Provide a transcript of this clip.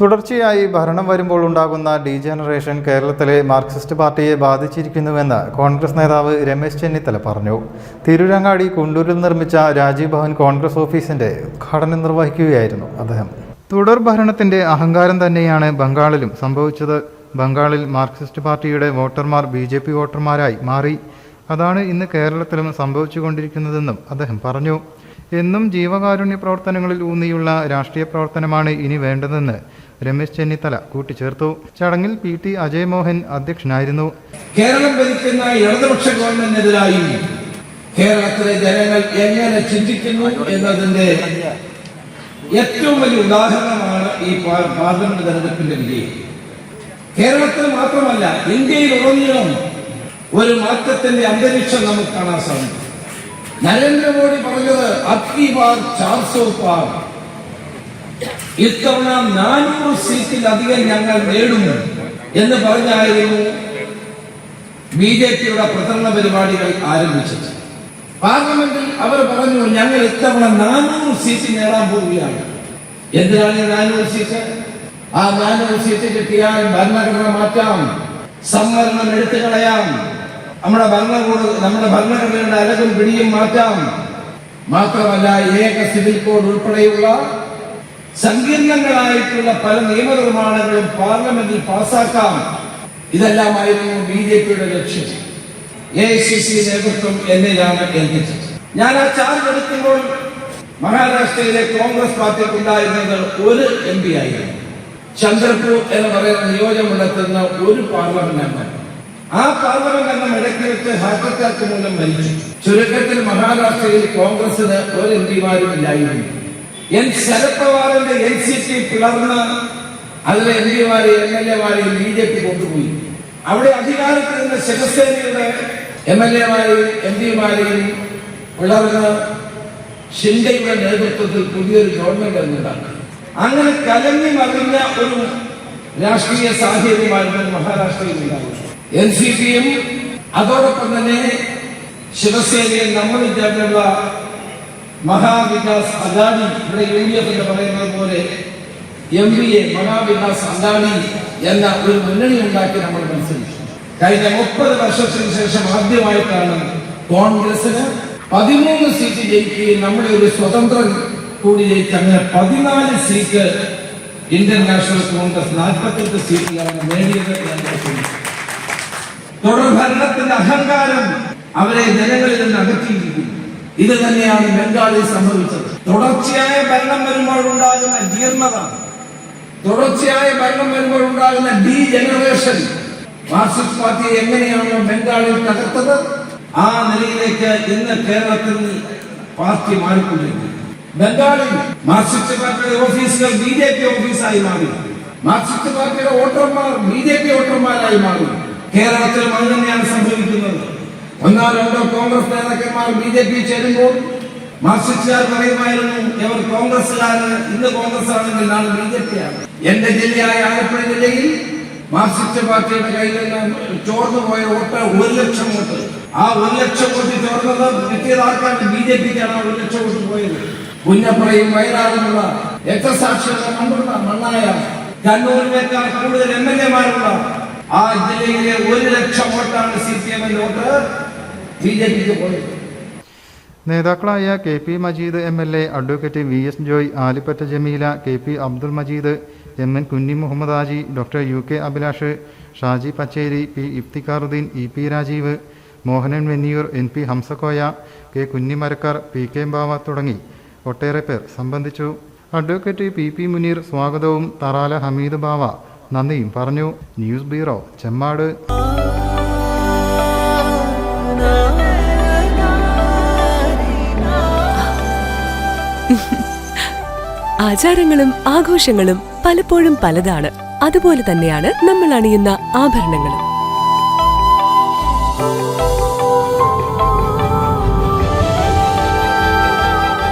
തുടർച്ചയായി ഭരണം വരുമ്പോൾ ഉണ്ടാകുന്ന ഡീജനറേഷൻ കേരളത്തിലെ മാർക്സിസ്റ്റ് പാർട്ടിയെ ബാധിച്ചിരിക്കുന്നുവെന്ന് കോൺഗ്രസ് നേതാവ് രമേശ് ചെന്നിത്തല പറഞ്ഞു. തിരുരങ്ങാടി കുണ്ടൂരിൽ നിർമ്മിച്ച രാജീവ് ഭവൻ കോൺഗ്രസ് ഓഫീസിന്റെ ഉദ്ഘാടനം നിർവഹിക്കുകയായിരുന്നു അദ്ദേഹം. തുടർ ഭരണത്തിന്റെ അഹങ്കാരം തന്നെയാണ് ബംഗാളിലും സംഭവിച്ചത്. ബംഗാളിൽ മാർക്സിസ്റ്റ് പാർട്ടിയുടെ വോട്ടർമാർ ബി ജെ പി വോട്ടർമാരായി മാറി. അതാണ് ഇന്ന് കേരളത്തിലും സംഭവിച്ചുകൊണ്ടിരിക്കുന്നതെന്നും അദ്ദേഹം പറഞ്ഞു. എന്നും ജീവകാരുണ്യ പ്രവർത്തനങ്ങളിൽ ഊന്നിയുള്ള രാഷ്ട്രീയ പ്രവർത്തനമാണ് ഇനി വേണ്ടതെന്ന് രമേശ് ചെന്നിത്തല കൂട്ടിച്ചേർത്തു. ചടങ്ങിൽ പി ടി അജയ് മോഹൻ അധ്യക്ഷനായിരുന്നു. കേരളം ഭരിക്കുന്ന ഇടതുപക്ഷ ഗവൺമെന്റിനെതിരായി കേരളത്തിലെ ജനങ്ങൾ എങ്ങനെ ചിന്തിക്കുന്നു എന്നതിന്റെ ഏറ്റവും വലിയ ഉദാഹരണമാണ് ഈ പാർ- പാർലമെന്റ് തെരഞ്ഞെടുപ്പിന്റെ വിജയം കേരളത്തിൽ മാത്രമല്ല ഇന്ത്യയിൽ ഉടനീളം ഒരു മാറ്റത്തിന്റെ അന്തരീക്ഷം നമുക്ക് കാണാൻ സാധിക്കും. നരേന്ദ്രമോദി പറഞ്ഞത് അഗ്നി ബാർ ചാർസോ പാർ. ഇത്തവണ നാനൂറ് സീറ്റിലധികം ഞങ്ങൾ നേടും എന്ന് പറഞ്ഞായിരുന്നു ബി ജെ പിയുടെ പ്രചരണ പരിപാടികൾ ആരംഭിച്ചത്. പാർലമെന്റിൽ അവർ പറഞ്ഞു ഞങ്ങൾ ഇത്തവണ നാനൂറ് സീറ്റ് നേടാൻ പോവുകയാണ്. എന്തിനാണ് നാനൂറ് സീറ്റ്? ആ നാനൂറ് സീറ്റ് കിട്ടിയാൽ ഭരണഘടന മാറ്റാം സംവരണം എടുത്തു കളയാം നമ്മുടെ ഭരണകൂട നമ്മുടെ ഭരണഘടനയുടെ അലകും പിടിയും മാറ്റാം. മാത്രമല്ല ഏക സിവിൽ കോഡ് ഉൾപ്പെടെയുള്ള സങ്കീർണങ്ങളായിട്ടുള്ള പല നിയമനിർമ്മാണങ്ങളും പാർലമെന്റിൽ പാസാക്കാം. ഇതെല്ലാമായിരുന്നു ബി ജെ പിയുടെ ലക്ഷ്യം. എ ഐ സി സി നേതൃത്വം എന്നിലാണ് ഏൽപ്പിച്ചത് ഞാൻ ആ ചാർജ് എടുക്കുമ്പോൾ മഹാരാഷ്ട്രയിലെ കോൺഗ്രസ് പാർട്ടിക്ക് ഉണ്ടായിരുന്നത് ഒരു എം പി ആയിരുന്നു. ചന്ദ്രപൂർ എന്ന് പറയുന്ന നിയോജകമണ്ഡലത്തിൽ ഒരു പാർലമെന്റ് അംഗം ആ പാർലമെന്റ് അംഗം ഇടയ്ക്ക് വെച്ച് ഹാർട്ട് അറ്റാക്ക് മൂലം മരിച്ചു. ചുരുക്കത്തിൽ മഹാരാഷ്ട്രയിൽ കോൺഗ്രസിന് ഒരു എം പിമാരും ഇല്ലായിരുന്നു. എൻ ശരത് പവാറിന്റെ എൻ സി പി പിളർന്ന് അതിലെ എം പിമാരെ എം എൽ എമാരെയും ബി ജെ പി കൊണ്ടുപോയി. അവിടെ അധികാരത്തിൽ നിന്ന് ശിവസേനയുടെ എം എൽ എമാരെയും എം പിമാരെയും പിളർന്ന് ഷിൻഡയുടെ നേതൃത്വത്തിൽ പുതിയൊരു ഗവൺമെന്റ് എന്നുണ്ടാക്കി അങ്ങനെ കലങ്ങി മറിഞ്ഞ ഒരു രാഷ്ട്രീയ സാഹചര്യമായിരുന്നു മഹാരാഷ്ട്രയിൽ ഉണ്ടായത് എൻ സി പിയും അതോടൊപ്പം തന്നെ ശിവസേനയിൽ നമ്മൾ ചേർന്നുള്ള മഹാവികാസ് അദാനി ഇവിടെ യു ഡി എഫ് എന്ന് പറയുന്നത് പോലെ M P A Mahavikas Aghadi എന്ന ഒരു മുന്നണി ഉണ്ടാക്കി നമ്മൾ മത്സരിച്ചു. കഴിഞ്ഞ മുപ്പത് വർഷത്തിന് ശേഷം ആദ്യമായിട്ടാണ് കോൺഗ്രസിന് പതിമൂന്ന് സീറ്റ് ജയിക്കുകയും നമ്മുടെ ഒരു സ്വതന്ത്രൻ കൂടി ജയിച്ച് അങ്ങനെ പതിനാല് സീറ്റ് ഇന്ത്യൻ നാഷണൽ കോൺഗ്രസ് നാൽപ്പത്തെട്ട് സീറ്റിലാണ് നേടിയത് എന്ന് ഓർക്കുന്നു. തുടർ അഹങ്കാരം അവരെ ജനങ്ങളിൽ നിന്ന് അകറ്റിയിരിക്കുന്നു. ഇത് തന്നെയാണ് ബംഗാളിൽ സംഭവിച്ചത്. തുടർച്ചയായ ഭരണം വരുമ്പോൾ ഉണ്ടാകുന്ന ജീർണത തുടർച്ചയായ ഭരണം വരുമ്പോൾ ഉണ്ടാകുന്ന ഡി ജനറേഷൻ മാർക്സിസ്റ്റ് പാർട്ടി എങ്ങനെയാണ് ബംഗാളിൽ തകർത്തത്? ആ നിലയിലേക്ക് ഇന്ന് കേരളത്തിൽ പാർട്ടി മാറിക്കൊണ്ടിരിക്കുന്നു. ബംഗാളിൽ മാർക്സിസ്റ്റ് പാർട്ടിയുടെ ഓഫീസുകൾ ബി ജെ പി ഓഫീസായി മാറി. മാർക്സിസ്റ്റ് പാർട്ടിയുടെ വോട്ടർമാർ ബി ജെ പി വോട്ടർമാരായി മാറി. കേരളത്തിലും അത് തന്നെയാണ് സംഭവിക്കുന്നത്. ഒന്നോ രണ്ടോ കോൺഗ്രസ് നേതാക്കന്മാർ ബി ജെ പി ചേരുമ്പോൾ മാർക്സിസ്റ്റുകാർ പറയുമായിരുന്നു ഇവർ കോൺഗ്രസ്സുകാര് ഇന്ന് കോൺഗ്രസ് ആണെങ്കിൽ നാളെ ബി ജെ പി ആണ്. എന്റെ ജില്ലയായ ആലപ്പുഴ ജില്ലയിൽ മാർക്സിസ്റ്റ് പാർട്ടിയുടെ കയ്യിൽ നിന്ന് ചോർന്നു പോയ വോട്ട് ഒരു ലക്ഷം വോട്ട്. ആ ഒരു ലക്ഷം വോട്ട് ചോർന്നത് കിട്ടിയതാക്കാൻ ബി ജെ പിക്കാണ് ആ ഒരു ലക്ഷം വോട്ട് പോയത്. പുന്നപ്പുറയും വയനാടുമുള്ള രക്തസാക്ഷികളുടെ മണ്ണുള്ള മണ്ണായ കണ്ണൂരിനേക്കാൾ കൂടുതൽ എം എൽ എമാരുള്ള ആ ജില്ലയിലെ ഒരു ലക്ഷം വോട്ടാണ് സി പി എമ്മിന്റെ വോട്ട്. ബി ജെ പിക്ക് പോയത്. നേതാക്കളായ K P Majeed M L A advocate V S Joy Alippatta Jameela K P Abdul Majeed M N Kunhi Muhammad Haji doctor U K Abhilash Shaji Pacheri P Iftikharuddin E P Rajeev Mohanan Venniyur N P Hamzakoya K Kunhimarakkar P K Bava തുടങ്ങി ഒട്ടേറെ പേർ സംബന്ധിച്ചു. Advocate P P Muneer സ്വാഗതവും തറാല ഹമീദ് ബാവ നന്ദിയും പറഞ്ഞു. News bureau Chemmad. ആചാരങ്ങളും ആഘോഷങ്ങളും പലപ്പോഴും പലതാണ്. അതുപോലെ തന്നെയാണ് നമ്മൾ അണിയുന്ന ആഭരണങ്ങളും.